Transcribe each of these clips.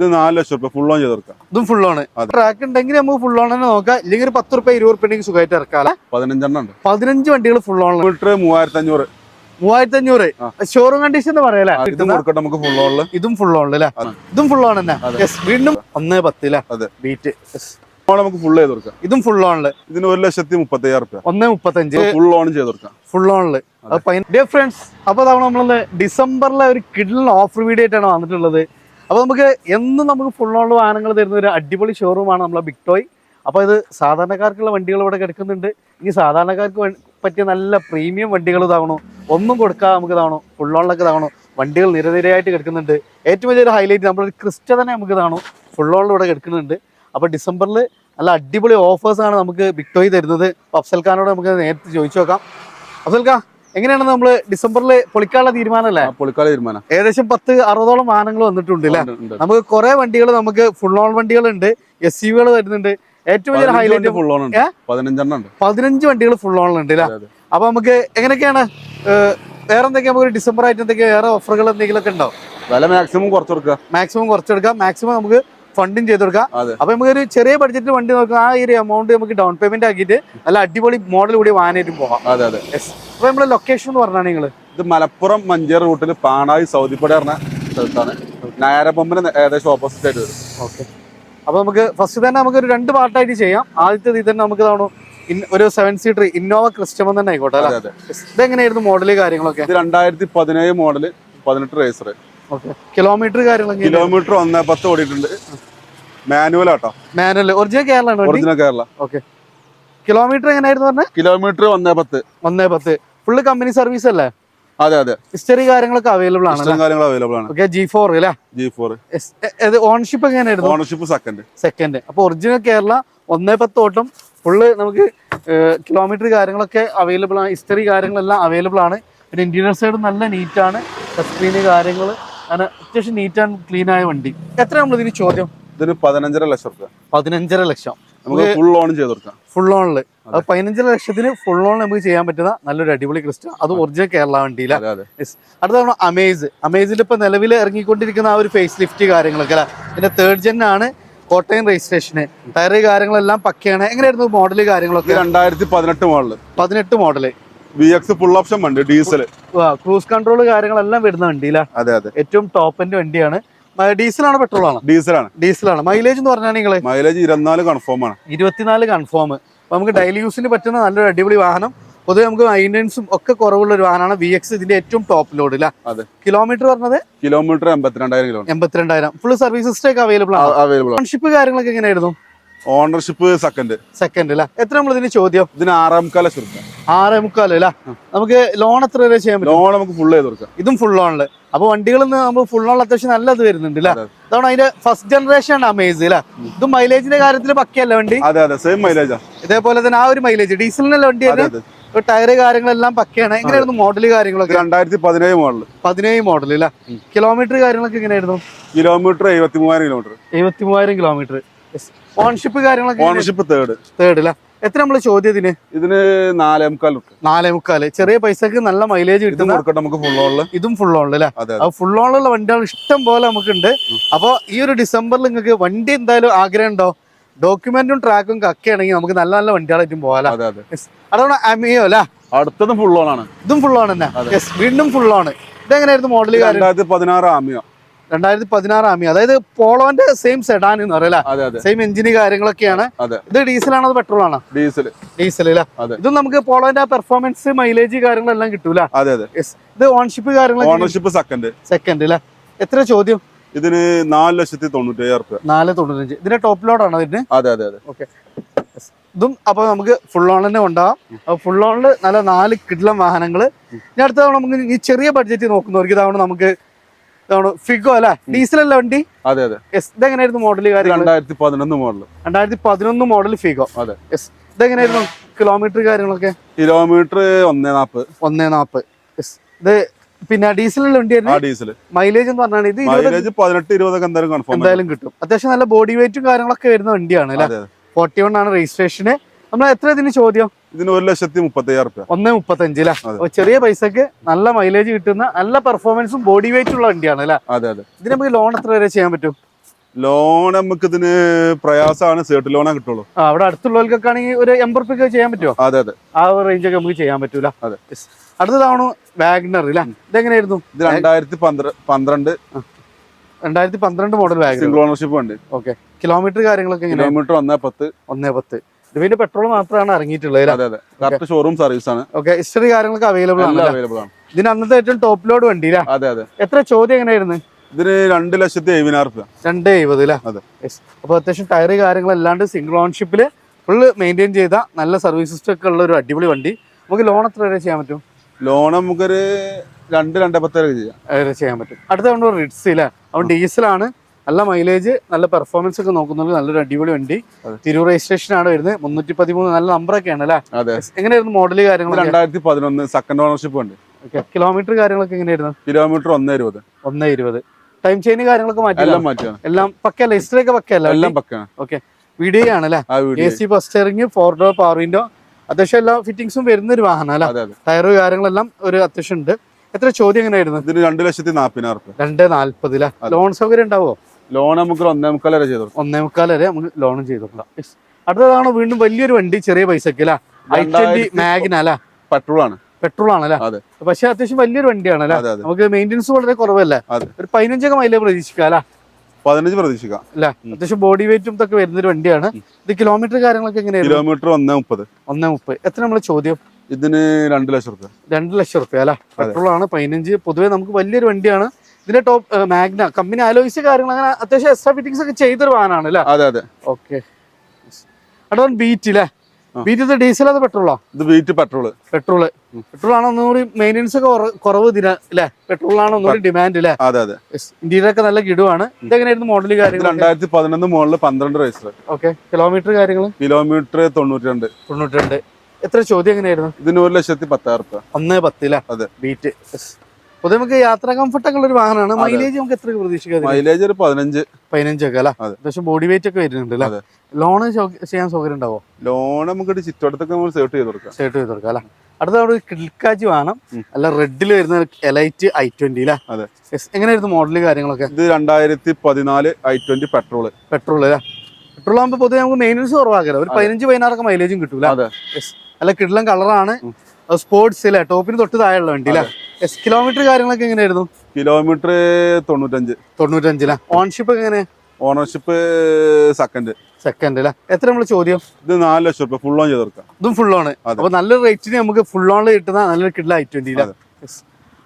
ഇത് നാല് ലക്ഷം റുപ്യ ഫുൾ ഓൺ ചെയ്ത് കൊടുക്കാം ഇതും ഫുൾ ഓൺ. ട്രാക്ക് ഉണ്ടെങ്കിൽ നമുക്ക് ഫുൾ ഓൺ തന്നെ നോക്കാം ഇല്ലെങ്കിൽ ഒരു പത്ത് റുപ്യ ഇരുപത് റുപ്യ സുഖമായിട്ട് ഇറക്കാം പതിനഞ്ചെണ്ണം ഉണ്ട് പതിനഞ്ച് വണ്ടികൾ ഫുൾ ഓൺ കിലോമീറ്റർ മൂവായിരത്തി അഞ്ഞൂറ് മൂവായിരത്തി അഞ്ഞൂറ് ഷോറൂം കണ്ടീഷൻ എന്ന് കൊടുക്കട്ടെ നമുക്ക് ഫുൾ ഓണിൽ ഇതും ഫുൾ ഓൺ അല്ലേ ഇതും ഫുൾ ഓൺ തന്നെ വീണ്ടും ഒന്ന് പത്ത് അല്ലേ അതെ. ബീറ്റ് നമുക്ക് ഫുൾ ചെയ്ത് കൊടുക്കാം ഇതും ഫുൾ ഓണിൽ ഇതിന് ഒരു ലക്ഷത്തി മുപ്പത്തി അയ്യായിരം റുപ്യ ഒന്ന് മുപ്പത്തഞ്ച് ഫുൾ ഓൺ ചെയ്ത് കൊടുക്കാം ഫുൾ ഓണിൽ ഡിയർ ഫ്രണ്ട്സ് അപ്പൊ തവണ നമ്മളൊന്ന് ഡിസംബറിലെ ഒരു കിഡിൽ ഓഫർ വീഡിയോ ആയിട്ടാണ് വന്നിട്ടുള്ളത് അപ്പോൾ നമുക്ക് എന്നും നമുക്ക് ഫുൾ ഓൺ വാഹനങ്ങൾ തരുന്ന ഒരു അടിപൊളി ഷോറൂമാണ് നമ്മളെ ബിഗ് ടോയ് അപ്പോൾ ഇത് സാധാരണക്കാർക്കുള്ള വണ്ടികൾ ഇവിടെ കിടക്കുന്നുണ്ട്. ഇനി സാധാരണക്കാർക്ക് പറ്റിയ നല്ല പ്രീമിയം വണ്ടികൾ ഇതാവണോ. ഒന്നും കൊടുക്കാതെ നമുക്ക് ഇതാവണോ. ഫുൾ ഇതാവണോ. വണ്ടികൾ നിരനിരയായിട്ട് കിടക്കുന്നുണ്ട്. ഏറ്റവും വലിയൊരു ഹൈലൈറ്റ് നമ്മളൊരു ക്രിസ്റ്റ തന്നെ നമുക്ക് ഇതാണോ ഫുൾ ഇവിടെ കിടക്കുന്നുണ്ട്. അപ്പോൾ ഡിസംബറിൽ നല്ല അടിപൊളി ഓഫേഴ്സാണ് നമുക്ക് ബിഗ് ടോയ് തരുന്നത്. അപ്പോൾ അഫ്സൽ ഖാനോട് നമുക്ക് നേരത്തെ ചോദിച്ചു നോക്കാം. അഫ്സൽ ഖാൻ എങ്ങനെയാണ് നമ്മൾ ഡിസംബറിൽ പൊളിക്കാനുള്ള തീരുമാനമല്ലേ? ആ, പൊളിക്കാല തീരുമാനം. ഏകദേശം പത്ത് അറുപതോളം വാഹനങ്ങൾ വന്നിട്ടുണ്ട് അല്ലേ. നമുക്ക് കുറെ വണ്ടികൾ നമുക്ക് ഫുൾ ഓൺ വണ്ടികളുണ്ട് എസ് യുകൾ വരുന്നുണ്ട്. ഏറ്റവും വലിയ ഹൈലൈറ്റ് ഫുൾ ഓൺ? പതിനഞ്ചെണ്ണം പതിനഞ്ച് വണ്ടികൾ ഫുൾ ഓണിലുണ്ട് അല്ലേ. അപ്പൊ നമുക്ക് എങ്ങനെയൊക്കെയാണ് വേറെ എന്തൊക്കെയാ നമുക്ക് ഡിസംബർ ആയിട്ട് എന്തൊക്കെയാ വേറെ ഓഫറുകൾ എന്തെങ്കിലും ഒക്കെ ഉണ്ടോ? വില മാക്സിമം കുറച്ച് കൊടുക്കുക. മാക്സിമം കുറച്ചെടുക്കാം മാക്സിമം നമുക്ക് ഫണ്ടും ചെയ്ത് കൊടുക്കാം. അപ്പൊ നമുക്ക് ഒരു ചെറിയ ബഡ്ജറ്റിൽ വണ്ടി നോക്കുക. ആ ഒരു എമൗണ്ട് നമുക്ക് ഡൗൺ പേയ്മെന്റ് ആക്കിയിട്ട് നല്ല അടിപൊളി മോഡൽ കൂടി വാഹനമായിട്ടും പോകാം അതെ അതെ. അപ്പൊ നമ്മുടെ ലൊക്കേഷൻ എന്ന് പറഞ്ഞാൽ നിങ്ങൾ ഇത് മലപ്പുറം മഞ്ചേർ റൂട്ടിൽ പാണായി സൗദിപ്പടി പറഞ്ഞ സ്ഥലത്താണ്. നായരപ്പമ്പിന് ഏകദേശം ഓപ്പോസിറ്റ് ആയിട്ട് വരും. ഓക്കെ അപ്പൊ നമുക്ക് ഫസ്റ്റ് തന്നെ നമുക്ക് ഒരു രണ്ട് പാർട്ടായിട്ട് ചെയ്യാം. ആദ്യത്തെ ഇതിൽ തന്നെ നമുക്ക് തവണ ഒരു സെവൻ സീറ്റർ ഇന്നോവ ക്രിസ്റ്റമൻ തന്നെ ആയിക്കോട്ടെ ഇതെങ്ങനെയായിരുന്നു മോഡൽ കാര്യങ്ങളൊക്കെ? ഇത് രണ്ടായിരത്തി പതിനേഴ് മോഡൽ പതിനെട്ട് റേസർ കിലോമീറ്റർ കാര്യങ്ങളൊക്കെ കിലോമീറ്റർ വന്ന പത്ത് ഓടിയിട്ടുണ്ട്. Manual auto manual original Kerala original Kerala okay. Kilometre എങ്ങനെയായിരുന്നു പറഞ്ഞത് കിലോമീറ്റർ ഒന്നേ പത്ത്. ഒന്നേ പത്ത്. ഫുള്ള് കമ്പനി സർവീസ് അല്ലേ? അതെ അതെ. ഹിസ്റ്ററി കാര്യങ്ങളൊക്കെ അവൈലബിൾ ആണ് കാര്യങ്ങൾ അവൈലബിൾ ആണ്. ഓക്കെ ജി ഫോർ അല്ലേ? ജി ഫോർ ഓണർഷിപ്പ് എങ്ങനെയായിരുന്നു? ഓണർഷിപ്പ് സെക്കൻഡ് സെക്കൻഡ് അപ്പൊ ഒറിജിനൽ കേരള ഒന്നേ പത്ത് ഓട്ടം ഫുള്ള് നമുക്ക് കിലോമീറ്റർ കാര്യങ്ങളൊക്കെ അവൈലബിൾ ആണ്. ഹിസ്റ്ററി കാര്യങ്ങളെല്ലാം അവൈലബിൾ ആണ്. പിന്നെ ഇന്റീരിയർ സൈഡ് നല്ല നീറ്റാണ് സ്ക്രീന് കാര്യങ്ങൾ അങ്ങനെ അത്യാവശ്യം നീറ്റ് ആൻഡ് ക്ലീൻ ആയ വണ്ടി. എത്ര നമ്മൾ ഇതിന് ചോദ്യം? ഇതൊരു പതിനഞ്ചര ലക്ഷം റുപ്യ. പതിനഞ്ചര ലക്ഷം. നമുക്ക് ഫുൾ ഓൺ ചെയ്ത് കൊടുക്കാം. ഫുൾ ഓണിൽ അത്. പതിനഞ്ചര ലക്ഷത്തിന് ഫുൾ ഓൺ നമുക്ക് ചെയ്യാൻ പറ്റുന്ന നല്ലൊരു അടിപൊളി ക്രിസ്റ്റ. അത് ഒറിജിനൽ കേരള വണ്ടിയില്ല അതെ അതെ. അടുത്ത തവണ അമേസ് അമേസിൽ ഇപ്പൊ നിലവിൽ ഇറങ്ങിക്കൊണ്ടിരിക്കുന്ന ആ ഒരു ഫേസ് ലിഫ്റ്റ് കാര്യങ്ങളൊക്കെ അല്ല? പിന്നെ തേർഡ് ജെൻ ആണ് കോട്ടയം രജിസ്ട്രേഷന് ടയർ കാര്യങ്ങളെല്ലാം പക്കയാണ്. എങ്ങനെയായിരുന്നു മോഡൽ കാര്യങ്ങളൊക്കെ? രണ്ടായിരത്തി പതിനെട്ട് മോഡൽ പതിനെട്ട് model V X full option വണ്ടി ഡീസൽ ക്രൂസ് കൺട്രോൾ കാര്യങ്ങളെല്ലാം വരുന്ന വണ്ടിയിലാണ് അതെ അതെ. ഏറ്റവും ടോപ്പിന്റെ വണ്ടിയാണ്. ഡീസലാണ് പെട്രോൾ ആണ് ഡീസലാണ് ഡീസലാണ് മൈലേജ് എന്ന് പറഞ്ഞാൽ നിങ്ങൾ? മൈലേജ് ഇരുപത്തിനാല് കൺഫേം ആണ്. ഇരുപത്തിനാല് കൺഫേം നമുക്ക് ഡെയിലി യൂസിന് പറ്റുന്ന നല്ലൊരു അടിപൊളി വാഹനം. പൊതുവെ നമുക്ക് മൈന്റനൻസും ഒക്കെ കുറവുള്ള ഒരു വാഹനമാണ് വി എക്സ് ഇതിന്റെ ഏറ്റവും ടോപ്പ് ലോഡ് അതെ. കിലോമീറ്റർ പറഞ്ഞത്? കിലോമീറ്റർ എൺപത്തിരണ്ടായിരം എൺപത്തിരണ്ടായിരം. ഫുൾ സർവീസ് അവൈലബിൾ ആണ്? അവൈലബിൾ ഫ്രണ്ട്ഷിപ്പ് ഓൺഷിപ്പ് കാര്യങ്ങളൊക്കെ എങ്ങനെയായിരുന്നു? ഓണർഷിപ്പ് സെക്കൻഡ് സെക്കൻഡ് അല്ല എത്ര നമ്മൾ ഇതിന് ചോദ്യം? ഇതിന് ആറേ മുക്കാല ചുരുക്കം. ആറേ മുക്കാൽ അല്ല നമുക്ക് ലോൺ എത്ര വരെ ചെയ്യാൻ പറ്റും? ലോൺ നമുക്ക് ഫുൾ ചെയ്ത് കൊടുക്കാം. ഇതും ഫുൾ ഓണിൽ അപ്പൊ വണ്ടികളിൽ നിന്ന് നമ്മൾ ഫുൾ ഓണിൽ അത്യാവശ്യം നല്ലത് വരുന്നുണ്ട് അല്ലേ അതെ. അതാണ് അതിന്റെ ഫസ്റ്റ് ജനറേഷൻ ആണ് അമേസ് അല്ലേ ഇത് മൈലേജിന്റെ കാര്യത്തിൽ പക്കയല്ല വണ്ടി? അതെ അതെ. സെയിം മൈലേജാ ഇതേപോലെ തന്നെ ആ ഒരു മൈലേജ് ഡീസലിനല്ല വണ്ടി ടയർ കാര്യങ്ങളെല്ലാം പക്കയാണ്. എങ്ങനെയായിരുന്നു മോഡൽ കാര്യങ്ങളൊക്കെ? രണ്ടായിരത്തി പതിനേഴ് മോഡൽ പതിനേഴ് മോഡൽ അല്ലേ കിലോമീറ്റർ കാര്യങ്ങളൊക്കെ എങ്ങനെയായിരുന്നു? കിലോമീറ്റർ എഴുപത്തി മൂവായിരം കിലോമീറ്റർ എഴുപത്തി മൂവായിരം കിലോമീറ്റർ ഓൺഷിപ്പ് കാര്യങ്ങളൊക്കെ ഓണർഷിപ്പ് തേർഡ് തേർഡ് അല്ലേ എത്ര നമ്മൾ ചോദ്യത്തിന് ഇതിന്? നാലേ മുക്കാൽ നാലേ മുക്കാൽ. ചെറിയ പൈസക്ക് നല്ല മൈലേജ് കിട്ടുന്ന നമുക്ക് ഫുൾ ഓണിൽ ഇതും ഫുൾ ഓൺ അല്ലേ അപ്പൊ ഫുൾ ഓണിലുള്ള വണ്ടികൾ ഇഷ്ടം പോലെ നമുക്കുണ്ട്. അപ്പോൾ ഈ ഒരു ഡിസംബറിൽ നിങ്ങൾക്ക് വണ്ടി എന്തായാലും ആഗ്രഹം ഉണ്ടോ? ഡോക്യുമെന്റും ട്രാക്കും കക്കയാണെങ്കിൽ നമുക്ക് നല്ല നല്ല വണ്ടികളായിട്ടും പോകാലോ അതെ അതെ. അതാണ് അമിയോ അല്ലേ അടുത്തതും ഫുൾ ഓൺ ആണ്. ഇതും ഫുൾ ഓൺ തന്നെ. വീണ്ടും ഫുൾ ഓൺ ഇതെങ്ങനെയായിരുന്നു മോഡൽ രണ്ടായിരത്തി പതിനാറ് ആമിയോ രണ്ടായിരത്തി പതിനാറ് ആമി. അതായത് പോളോന്റെ സെയിം സെഡാൻ എന്ന് പറയല സെയിം എഞ്ചിന് കാര്യങ്ങളൊക്കെയാണ്. ഇത് ഡീസൽ ആണോ പെട്രോൾ ആണോ? ഡീസൽ ഡീസൽ അല്ലേ? ഇത് നമുക്ക് പോളോന്റെ പെർഫോമൻസ് മൈലേജ് കാര്യങ്ങളെല്ലാം കിട്ടൂല. അതെ അതെ. ഇത് ഓൺഷിപ്പ് കാര്യങ്ങളൊക്കെ ഓണർഷിപ്പ് സെക്കൻഡ് സെക്കൻഡ് അല്ലേ? എത്ര ചോദ്യം? ഇതിന് നാല് ലക്ഷത്തി തൊണ്ണൂറ്റി അയ്യായിരം റുപ്യ. നാല് തൊണ്ണൂറ്റഞ്ച്. ഇതിന്റെ ടോപ്പ് ലോഡ് ആണോ ഇതിന്? അതെ അതെ അതെ. ഓക്കെ ഇതും അപ്പൊ നമുക്ക് ഫുൾ ഓൺ തന്നെ ഉണ്ടാവാം ഫുൾ ഓണിൽ നല്ല നാല് കിഡ്ലം വാഹനങ്ങൾ ഇനി അടുത്ത തവണ നമുക്ക് ഈ ചെറിയ ബഡ്ജറ്റ് നോക്കുന്നവർക്ക് ഇതാവണം നമുക്ക് ഇതാണ്? ഫിഗോ അല്ലെ? ഡീസൽ അല്ല വണ്ടി? അതെ അതെ. ഇതെങ്ങനെയായിരുന്നു മോഡൽ രണ്ടായിരത്തി പതിനൊന്ന് മോഡൽ രണ്ടായിരത്തി പതിനൊന്ന് മോഡൽ ഫിഗോ. അതെ. യെസ് ഇതെങ്ങനെയായിരുന്നു കിലോമീറ്റർ കാര്യങ്ങളൊക്കെ? കിലോമീറ്റർ ഒന്നേ നാപ്പ് ഒന്നേ നാപ്പ് ഇത് പിന്നെ ഡീസലുള്ള ആ വണ്ടിയായിരുന്നു ഡീസൽ മൈലേജ് എന്ന് പറഞ്ഞാൽ ഇത് മൈലേജ് പതിനെട്ട് ഇരുപതൊക്കെ എന്തായാലും കൺഫേം എന്തായാലും കിട്ടും. അത്യാവശ്യം നല്ല ബോഡി വെയിറ്റും കാര്യങ്ങളൊക്കെ വരുന്ന വണ്ടിയാണ് അല്ലെ? ഫോർട്ടി വൺ ആണ് രജിസ്ട്രേഷന് നമ്മൾ എത്ര ഇതിന് ചോദ്യം? ഇതിന് ഒരു ലക്ഷത്തി മുപ്പത്തി അയ്യായിരം റുപ്യ. ഒന്ന് മുപ്പത്തഞ്ച് അല്ലേ. ചെറിയ പൈസക്ക് നല്ല മൈലേജ് കിട്ടുന്ന നല്ല പെർഫോമൻസും ബോഡി വെയിറ്റ് ഉള്ള വണ്ടിയാണ് അല്ലെ അതെ അതെ. ഇതിന് നമുക്ക് ലോൺ എത്ര വരെ ചെയ്യാൻ പറ്റും? ലോൺ നമുക്ക് ഇതിന് പ്രയാസമാണ് സേർട്ട് ലോണാ കിട്ടുള്ളൂ. അവിടെ അടുത്തുള്ളവർക്കൊക്കെ ആണെങ്കിൽ ഒരു എൺപത് റുപ്യൊക്കെ ചെയ്യാൻ പറ്റുമോ അതെ അതെ. ആ റേഞ്ച് റേഞ്ചൊക്കെ നമുക്ക് ചെയ്യാൻ പറ്റൂല. അതെ. അടുത്തതാണ് വാഗ്നർ ഇല്ല ഇതെങ്ങനെയായിരുന്നു? ഇത് രണ്ടായിരത്തി പന്ത്ര പന്ത്രണ്ട് രണ്ടായിരത്തി പന്ത്രണ്ട് മോഡൽ വാഗ്നർ സിംഗിൾ ഓണർഷിപ്പ് ഉണ്ട് ഓക്കെ കിലോമീറ്റർ കാര്യങ്ങളൊക്കെ കിലോമീറ്റർ ഒന്നേ പത്ത്. ഒന്നേ പത്ത്. ഇത് പിന്നെ പെട്രോൾ മാത്രമാണ് ഇറങ്ങിയിട്ടുള്ളത് ഷോറൂം സർവീസ് ആണ്. ഓക്കെ ഹിസ്റ്ററി കാര്യങ്ങളൊക്കെ അവൈലബിൾ ആണ് അവൈലബിൾ ആണ്. ഇതിന് അന്നത്തെ ഏറ്റവും ടോപ്പ് ലോഡ് വണ്ടി അതെ അതെ. എത്ര ചോദ്യം എങ്ങനെയായിരുന്നു? ഇതിന് രണ്ട് ലക്ഷത്തി എഴുപതിനായിരം രൂപ. രണ്ട് എഴുപത് അല്ലേ? അതെ. അപ്പോൾ അത്യാവശ്യം ടയർ കാര്യങ്ങളല്ലാണ്ട് സിംഗിൾ ഓൺഷിപ്പിൽ ഫുള്ള് മെയിന്റെയിൻ ചെയ്ത നല്ല സർവീസ് സിസ്റ്റം ഒക്കെ ഉള്ള ഒരു അടിപൊളി വണ്ടി. നമുക്ക് ലോൺ എത്ര വരെ ചെയ്യാൻ പറ്റും? ലോൺ നമുക്കൊരു രണ്ട് രണ്ടേ പത്ത് വരെ ചെയ്യാം. ചെയ്യാൻ പറ്റും. അടുത്ത കൊണ്ട് റിഡ്സ് ഇല്ല അവൻ ഡീസലാണ് നല്ല മൈലേജ് നല്ല പെർഫോമൻസ് ഒക്കെ നോക്കുന്നുണ്ട് നല്ലൊരു അടിപൊളി വണ്ടി. തിരൂർ രജിസ്ട്രേഷൻ ആണ് വരുന്നത്. മുന്നൂറ്റി പതിമൂന്ന് നല്ല നമ്പറൊക്കെ ആണ് അല്ലേ? എങ്ങനെയായിരുന്നു മോഡൽ കാര്യങ്ങൾ രണ്ടായിരത്തി പതിനൊന്ന് സെക്കൻഡ് ഓണർഷിപ്പ് ഉണ്ട് കിലോമീറ്റർ കാര്യങ്ങളൊക്കെ എങ്ങനെയായിരുന്നു? കിലോമീറ്റർ ഒന്നേ ഇരുപത് ഒന്നേ ഇരുപത്. ടൈം ചെയിൻ കാര്യങ്ങളൊക്കെ മാറ്റി എല്ലാം മാറ്റിയാണ് എല്ലാം പക്കല്ല ഹിസ്റ്ററി ഒക്കെ പക്കല്ല എല്ലാം പക്കാണ് ഓക്കെ വീഡിയോ ആണല്ലേ A C bus steering four door power window അത്യാവശ്യം എല്ലാ ഫിറ്റിംഗ്സും വരുന്ന ഒരു വാഹനം അല്ല? ടയറ് കാര്യങ്ങളെല്ലാം ഒരു അത്യാവശ്യം ഉണ്ട്. എത്ര ചോദ്യം എങ്ങനെയായിരുന്നു? ഇതിന് രണ്ട് ലക്ഷത്തി നാപ്പതിനായിരം രൂപ രണ്ട് നാല്പതില ലോൺ സൗകര്യം ഉണ്ടാവോ? ലോൺ നമുക്ക് ഒരു ഒന്നേ മുക്കാൽ വരെ ചെയ്തു ഒന്നേ മുക്കാൽ വരെ നമുക്ക് ലോണും ചെയ്തു കൊടുക്കാം അടുത്തതാണ് വീണ്ടും വലിയൊരു വണ്ടി ചെറിയ പൈസക്ക് അല്ല? ഐ ട്വന്റി രണ്ടായിരത്തി അല്ല? പെട്രോൾ ആണ്. പെട്രോൾ ആണല്ലേ? പക്ഷെ അത്യാവശ്യം വലിയൊരു വണ്ടിയാണ് അല്ലേ? നമുക്ക് മെയിന്റെനൻസ് വളരെ കുറവല്ലേ? ഒരു പതിനഞ്ചൊക്കെ മൈലേജ് പ്രതീക്ഷിക്കാം അല്ല? പതിനഞ്ച് പ്രതീക്ഷിക്കാം. അല്ല? അത്യാവശ്യം ബോഡി വെയിറ്റും ഇതൊക്കെ വരുന്നൊരു വണ്ടിയാണ്. ഇത് കിലോമീറ്റർ കാര്യങ്ങളൊക്കെ എങ്ങനെയാണ് കിലോമീറ്റർ ഒന്നേ മുപ്പത്. ഒന്നേ മുപ്പത്. എത്ര നമ്മൾ ചോദ്യം? ഇതിന് രണ്ട് ലക്ഷം രൂപ രണ്ട് ലക്ഷം റുപ്യ അല്ല? പെട്രോൾ ആണ് പതിനഞ്ച്. പൊതുവെ നമുക്ക് വലിയൊരു വണ്ടിയാണ്. ഇതിന്റെ ടോപ്പ് മാഗ്ന കമ്പനി ആലോചിച്ച കാര്യങ്ങൾ അങ്ങനെ അത്യാവശ്യം എക്സ്ട്രാ ഫിറ്റിംഗ്സ് ഒക്കെ ചെയ്തൊരു വാഹനമാണ് അല്ലേ? അതെ അതെ. ഓക്കെ ബീറ്റ് അല്ലേ ബീറ്റ് ഇത് ഡീസൽ അത് പെട്രോളോ ഇത് ബീറ്റ് പെട്രോൾ പെട്രോൾ പെട്രോൾ ആണ് ഒന്നുകൂടി മെയിന്റെനൻസ് ഒക്കെ കുറവ് ഇതിന് അല്ലേ പെട്രോളാണ് ഒന്നുകൂടി ഡിമാൻഡ് അല്ലേ അതെ അതെ. ഇന്ത്യയിലൊക്കെ ഒക്കെ നല്ല കിടുവാണ്. ഇതെങ്ങനെയായിരുന്നു മോഡൽ കാര്യങ്ങൾ രണ്ടായിരത്തി പതിനൊന്ന് മുകളിൽ പന്ത്രണ്ട് രജിസ്റ്റർ ഓക്കെ കിലോമീറ്റർ കാര്യങ്ങൾ കിലോമീറ്റർ തൊണ്ണൂറ്റി രണ്ട് തൊണ്ണൂറ്റി രണ്ട് എത്ര ചോദ്യം എങ്ങനെയായിരുന്നു? ഇതിന് ഒരു ലക്ഷത്തി പത്തായിരം രൂപ ഒന്ന് പത്തില്ല അതെ. ബീറ്റ് പൊതുവെ നമുക്ക് യാത്രാ കംഫർട്ട് ഒക്കെ ഉള്ള ഒരു വാഹനമാണ്. മൈലേജ് നമുക്ക് എത്ര പ്രതീക്ഷിക്കാം മൈലേജ് ഒരു പതിനഞ്ച്. പതിനഞ്ചൊക്കെ അല്ല? അതെ. അത്യാവശ്യം ബോഡി വെയിറ്റ് ഒക്കെ വരുന്നുണ്ട് അല്ലേ ലോൺ ലോണ് ചെയ്യാൻ സൗകര്യം ഉണ്ടാവോ? ലോൺ നമുക്ക് ചുറ്റുവട്ടത്തൊക്കെ നമ്മൾ സേർട്ട് ചെയ്ത് കൊടുക്കാം. സേർട്ട് ചെയ്ത് കൊടുക്കാം അല്ലേ? അടുത്ത അവിടെ കിൽക്കാജി വാഹനം. അല്ല റെഡിൽ വരുന്ന എലൈറ്റ് ഐ ട്വന്റി അല്ലേ. എങ്ങനെയായിരുന്നു മോഡൽ കാര്യങ്ങളൊക്കെ? ഇത് രണ്ടായിരത്തി പതിനാല് ഐ ട്വന്റി പെട്രോൾ പെട്രോൾ അല്ലേ? പെട്രോൾ ആകുമ്പോൾ പൊതുവെ നമുക്ക് മെയിനൻസ് കുറവാകില്ല ഒരു പതിനഞ്ച് പതിനാറൊക്കെ മൈലേജും കിട്ടൂല അല്ല കിടലം കളറാണ് സ്പോർട്സ് അല്ലേ ടോപ്പിന് തൊട്ട് താഴെയുള്ള വണ്ടി അല്ലേ എസ് കിലോമീറ്റർ കാര്യങ്ങളൊക്കെ എങ്ങനെയായിരുന്നു? കിലോമീറ്റർ തൊണ്ണൂറ്റഞ്ച്. തൊണ്ണൂറ്റഞ്ചില ഓൺഷിപ്പ് എങ്ങനെ? ഓണർഷിപ്പ് സെക്കൻഡ് സെക്കൻഡ് അല്ലേ എത്ര നമ്മൾ ചോദ്യം? ഇത് നാല് ലക്ഷം ഫുൾ ഓൺ ചെയ്ത് കൊടുക്കാം. ഇതും ഫുൾ ഓൺ. അപ്പൊ നല്ലൊരു റേറ്റിന് നമുക്ക് ഫുൾ ഓൺ കിട്ടുന്ന നല്ലൊരു കിട്ടില്ല ഐ ട്വന്റി അതെ.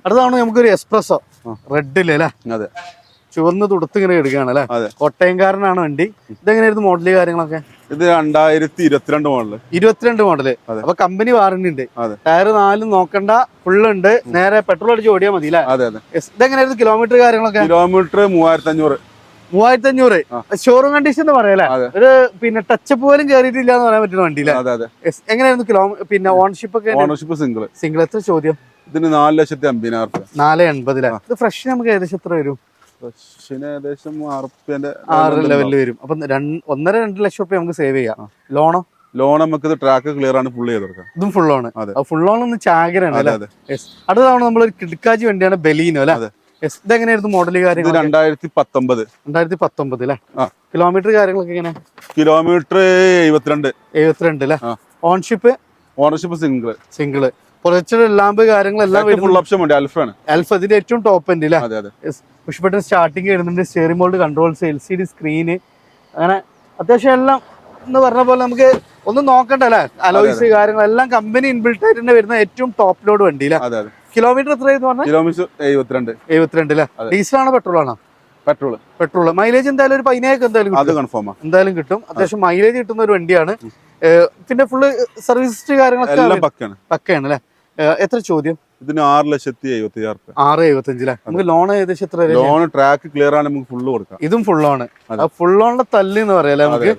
അടുത്താണ് നമുക്കൊരു എക്സ്പ്രസോ റെഡില്ലേ റെഡിൽ അല്ലേ അതെ. ചുവന്ന് തുടുത്ത് ഇങ്ങനെ എടുക്കുകയാണ് അല്ലെ കോട്ടയംകാരനാണ് വണ്ടി. ഇതെങ്ങനെയായിരുന്നു മോഡൽ കാര്യങ്ങളൊക്കെ? ഇത് രണ്ടായിരത്തി ഇരുപത്തിരണ്ട് മോഡൽ ഇരുപത്തിരണ്ട് മോഡൽ അപ്പൊ കമ്പനി വാറണ്ടി ഉണ്ട്. ടയർ നാലും നോക്കണ്ട ഫുള്ള് ഉണ്ട്. നേരെ പെട്രോൾ അടിച്ച് ഓടിയാൽ മതി അല്ലേ. ഇതെങ്ങനെയായിരുന്നു കിലോമീറ്റർ കാര്യങ്ങളൊക്കെ? കിലോമീറ്റർ മൂവായിരത്തി അഞ്ഞൂറ് മൂവായിരത്തി അഞ്ഞൂറ്. ഷോറൂം കണ്ടീഷൻ എന്ന് പറയല്ലേ ഒരു പിന്നെ ടച്ച് പോലും കയറിയിട്ടില്ല എന്ന് പറയാൻ പറ്റുന്ന വണ്ടിയില്ലേ. എങ്ങനെയായിരുന്നു കിലോ പിന്നെ ഓൺഷിപ്പ് ഒക്കെ ഓണർഷിപ്പ് സിംഗിൾ സിംഗിൾ എത്ര ചോദ്യം? ഇതിന് നാല് ലക്ഷത്തി അമ്പതിനായിരം നാല് എൺപതിലെ ഇത് ഫ്രഷ് നമുക്ക് ഏകദേശം എത്ര വരും? ഫ്രഷിന് ഏകദേശം ആറുപ്യന്റെ ആറ് ലെവലിൽ വരും. അപ്പൊ ഒന്നര രണ്ട് ലക്ഷം റുപ്യ നമുക്ക് സേവ് ചെയ്യാം. ലോണോ? ലോൺ നമുക്ക് ട്രാക്ക് ക്ലിയർ ആണ് ഫുൾ ചെയ്ത് കൊടുക്കാം. ഇതും ഫുൾ ആണ്. ഫുൾ ലോൺ ഒന്ന് ചാകരാണ് അടുത്ത തവണ നമ്മൾ കിടക്കാജി വണ്ടിയാണ് ബലീനോ അല്ലെ? ഇതെങ്ങനെയായിരുന്നു മോഡൽ കാര്യങ്ങൾ രണ്ടായിരത്തി പത്തൊമ്പത് രണ്ടായിരത്തി പത്തൊമ്പത് അല്ലേ. കിലോമീറ്റർ കാര്യങ്ങളൊക്കെ എങ്ങനെ? കിലോമീറ്റർ എഴുപത്തിരണ്ട്. എഴുപത്തിരണ്ട് അല്ലേ. Ownership ownership single single polished lamp കാര്യങ്ങളെല്ലാം ഫുൾ ഓപ്ഷൻ ഉണ്ട്. അൽഫാണ് അൽഫ ഇതിന്റെ ഏറ്റവും ടോപ്പ് എൻഡ് അല്ലേ അതെ അതെ. പുഷ് ബട്ടൺ സ്റ്റാർട്ടിങ് വരുന്നുണ്ട്. Steering bold controls L C D screen അങ്ങനെ അത്യാവശ്യം എല്ലാം എന്ന് പറഞ്ഞ പോലെ നമുക്ക് ഒന്നും നോക്കണ്ട അല്ലേ അലോയ്സ് കാര്യങ്ങളെല്ലാം കമ്പനി ഇൻബിൽട്ട് ആയിട്ട് തന്നെ വരുന്ന ഏറ്റവും ടോപ്പ് ലോഡ് വണ്ടി അല്ലേ അതെ അതെ. കിലോമീറ്റർ എത്രയെന്ന് പറഞ്ഞാൽ കിലോമീറ്റർ എഴുപത്തിരണ്ട്. എഴുപത്തിരണ്ട് അല്ലേ ആണോ പെട്രോൾ ആണോ? പെട്രോൾ പെട്രോൾ മൈലേജ് എന്തായാലും ഒരു പതിനേഴൊക്കെ എന്തായാലും അത് കൺഫേം എന്തായാലും കിട്ടും. അത്യാവശ്യം മൈലേജ് കിട്ടുന്ന ഒരു വണ്ടിയാണ്. പിന്നെ ഫുള്ള് സർവീസ് കാര്യങ്ങളൊക്കെ പക്കയാണ്. അല്ലേ എത്ര ചോദ്യം? ഇതിന് ആറ് ലക്ഷത്തി എഴുപത്തി ആറ് ആറ് എഴുപത്തഞ്ചിലെ നമുക്ക് ലോൺ ഏകദേശം എത്ര ലോൺ ട്രാക്ക് ക്ലിയർ ആണ് നമുക്ക് ഫുള്ള് കൊടുക്കാം. ഇതും ഫുൾ. ആ ഫുൾ ഓണിന്റെ തല്ല് എന്ന് പറയാല്ലേ നമുക്ക്?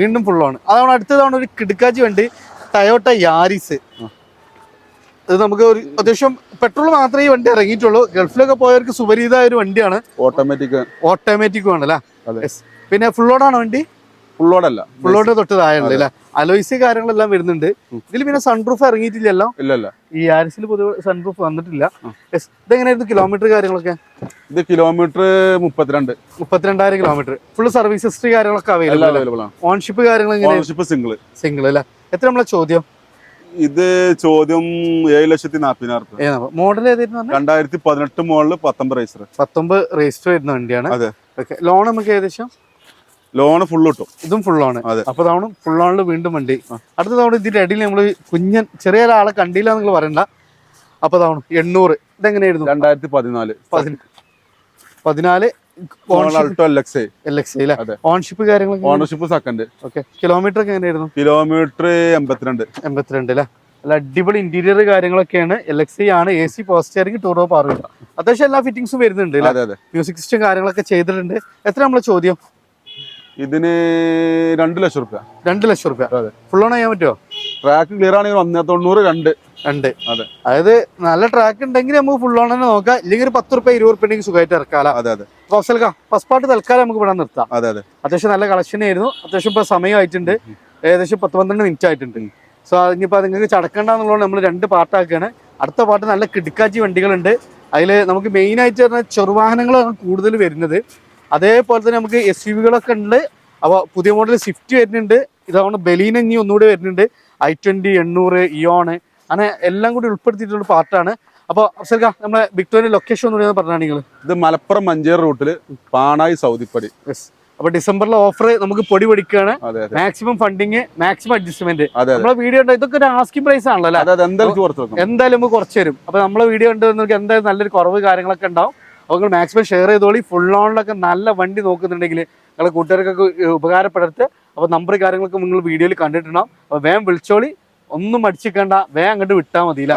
വീണ്ടും ഫുൾ ആണ് അതാണ് അടുത്തതാണ് ഒരു കിടുക്കാച്ചി വണ്ടി ടയോട്ട യാരിസ്. ഇത് നമുക്ക് ഒരു അത്യാവശ്യം പെട്രോൾ മാത്രമേ ഈ വണ്ടി ഇറങ്ങിയിട്ടുള്ളൂ. ഗൾഫിലൊക്കെ പോയവർക്ക് സുപരീതായ ഒരു വണ്ടിയാണ്. ഓട്ടോമാറ്റിക് ഓട്ടോമാറ്റിക് ആണല്ലേ. പിന്നെ ഫുൾ ഓണാണ് വണ്ടി? ഫുൾ ഫുള്ളോട്ട് തൊട്ട് താഴെ അല്ലേ അലോയ്സ് കാര്യങ്ങളെല്ലാം വരുന്നുണ്ട്. ഇതിൽ പിന്നെ സൺറൂഫ് ഇറങ്ങിയിട്ടില്ലല്ലോ? ഇല്ല ഇല്ല ഈ ആരിസിൽ പൊതുവെ സൺറൂഫ് വന്നിട്ടില്ല. ഇതെങ്ങനെയായിരുന്നു കിലോമീറ്റർ കാര്യങ്ങളൊക്കെ? ഇത് കിലോമീറ്റർ മുപ്പത്തിരണ്ട്. മുപ്പത്തിരണ്ടായിരം കിലോമീറ്റർ ഫുൾ സർവീസ് ഹിസ്റ്ററി കാര്യങ്ങളൊക്കെ അവൈലബിൾ ആണ്. ഓൺഷിപ്പ് കാര്യങ്ങൾ ഓണർഷിപ്പ് സിംഗിൾ സിംഗിൾ അല്ലേ? എത്ര നമ്മളെ ചോദ്യം? ഇത് ചോദ്യം ഏഴ് ലക്ഷത്തി നാപ്പതിനായിരം മോഡൽ? രണ്ടായിരത്തി പതിനെട്ട് മോഡൽ പത്തൊമ്പത് രജിസ്റ്റർ പത്തൊമ്പത് രജിസ്റ്റർ വരുന്ന വണ്ടിയാണ്. അതെ. ലോൺ നമുക്ക് ഏകദേശം ലോണ് ഫുള്ള് കിട്ടും. ഇതും ഫുൾ ആണ്. അപ്പൊ തവണ ഫുൾ വീണ്ടും വണ്ടി. അടുത്ത തവണ ഇതിന്റെ അടിയിൽ നമ്മൾ കുഞ്ഞൻ ചെറിയ ഒരാളെ കണ്ടില്ല നിങ്ങൾ പറയണ്ട. അപ്പൊ തവണ എണ്ണൂറ്. ഇതെങ്ങനെയായിരുന്നു? രണ്ടായിരത്തി പതിനാല് പതിന- പതിനാല് ഓൺഷിപ്പ് കാര്യങ്ങളൊക്കെ ഓണർഷിപ്പ് സെക്കൻഡ് ഓക്കെ കിലോമീറ്റർ ഒക്കെ എങ്ങനെയായിരുന്നു? കിലോമീറ്റർ എൺപത്തിരണ്ട്. എൺപത്തിരണ്ട് അല്ലേ? അല്ല അടിപൊളി ഇന്റീരിയർ കാര്യങ്ങളൊക്കെയാണ്. എൽ എക്സ് ആണ്. എ സി പോസ്റ്റിയറിംഗ് ഓഫ് പാർവില്ല അത്യാവശ്യം എല്ലാ ഫിറ്റിംഗ്സും വരുന്നുണ്ട് മ്യൂസിക് സിസ്റ്റം കാര്യങ്ങളൊക്കെ ചെയ്തിട്ടുണ്ട്. എത്ര നമ്മളെ ചോദ്യം? ഇതിന് രണ്ട് ലക്ഷം റുപ്യ. രണ്ട് ലക്ഷം റുപ്യ. അതെ. ഫുൾ ഓൺ ചെയ്യാൻ പറ്റുമോ ട്രാക്ക് ക്ലിയർ ആണെങ്കിൽ ഒന്നേ തൊണ്ണൂറ് രണ്ട്. രണ്ട്. അതെ. അതായത് നല്ല ട്രാക്ക് ഉണ്ടെങ്കിൽ നമുക്ക് ഫുൾ ഓൺ തന്നെ നോക്കാം. ഇല്ലെങ്കിൽ ഒരു പത്ത് റുപ്യ ഇരുപത് റുപ്യ ഉണ്ടെങ്കിൽ സുഖമായിട്ട് ഇറക്കാല. അതെ അതെ. ഫസ്റ്റ് ഫസ്റ്റ് പാർട്ട് തൽക്കാലം നമുക്ക് ഇവിടെ നിർത്താം. അതെ അതെ. അത്യാവശ്യം നല്ല കളക്ഷൻ ആയിരുന്നു. അത്യാവശ്യം ഇപ്പൊ സമയമായിട്ടുണ്ട് ഏകദേശം പത്ത് പന്ത്രണ്ട് മിനിറ്റ് ആയിട്ടുണ്ട്. സോ ഇനിയിപ്പോൾ നിങ്ങൾക്ക് ചടക്കണ്ടെന്നുള്ളതുകൊണ്ട് നമ്മൾ രണ്ട് പാർട്ടാക്കുകയാണ് അടുത്ത പാർട്ട് നല്ല കിടക്കാച്ചി വണ്ടികളുണ്ട്. അതിൽ നമുക്ക് മെയിൻ ആയിട്ട് പറഞ്ഞാൽ ചെറുവാഹനങ്ങളാണ് കൂടുതൽ വരുന്നത്. അതേപോലെ തന്നെ നമുക്ക് എസ് യു വികളൊക്കെ ഉണ്ട്. അപ്പോൾ പുതിയ മോഡൽ സ്വിഫ്റ്റ് വരുന്നുണ്ട്. ഇതാണ് ബലീന ഇനി ഒന്നുകൂടി വരുന്നുണ്ട്. ഐ ട്വന്റി എണ്ണൂറ് ഇയോണ് അങ്ങനെ എല്ലാം കൂടി ഉൾപ്പെടുത്തിയിട്ടുള്ള പാർട്ടാണ് അപ്പോൾ അഫ്സൽക്ക നമ്മളെ വിക്ടോറിയ ലൊക്കേഷൻ ഒന്നുകൂടി പറഞ്ഞാൽ നിങ്ങൾ? ഇത് മലപ്പുറം മഞ്ചേരി റൂട്ടിൽ പാണായി സൗദിപ്പടി. യെസ് അപ്പോൾ ഡിസംബറിലെ ഓഫർ നമുക്ക് പൊടി പൊടിക്കുകയാണ് മാക്സിമം ഫണ്ടിങ് മാക്സിമം അഡ്ജസ്റ്റ്മെന്റ് നമ്മളെ വീഡിയോ ഉണ്ട് ഇതൊക്കെ ഒരു ആസ്കിംഗ് പ്രൈസ് ആണല്ലോ എന്തായാലും നമുക്ക് കുറച്ച് തരും. അപ്പൊ നമ്മളെ വീഡിയോ ഉണ്ട് എന്തായാലും നല്ലൊരു കുറവ് കാര്യങ്ങളൊക്കെ ഉണ്ടാവും. അപ്പോൾ നിങ്ങൾ മാക്സിമം ഷെയർ ചെയ്തോളി. ഫുൾ ഓണിലൊക്കെ നല്ല വണ്ടി നോക്കുന്നുണ്ടെങ്കിൽ നിങ്ങളെ കൂട്ടുകാർക്കൊക്കെ ഉപകാരപ്പെടുത്ത്. അപ്പോൾ നമ്പർ കാര്യങ്ങളൊക്കെ നിങ്ങൾ വീഡിയോയിൽ കണ്ടിട്ടുണ്ടാവും. അപ്പോൾ വേഗം വിളിച്ചോളി. ഒന്നും മടിച്ചിക്കണ്ട. വേഗം അങ്ങോട്ട് വിട്ടാൽ മതിയില്ല?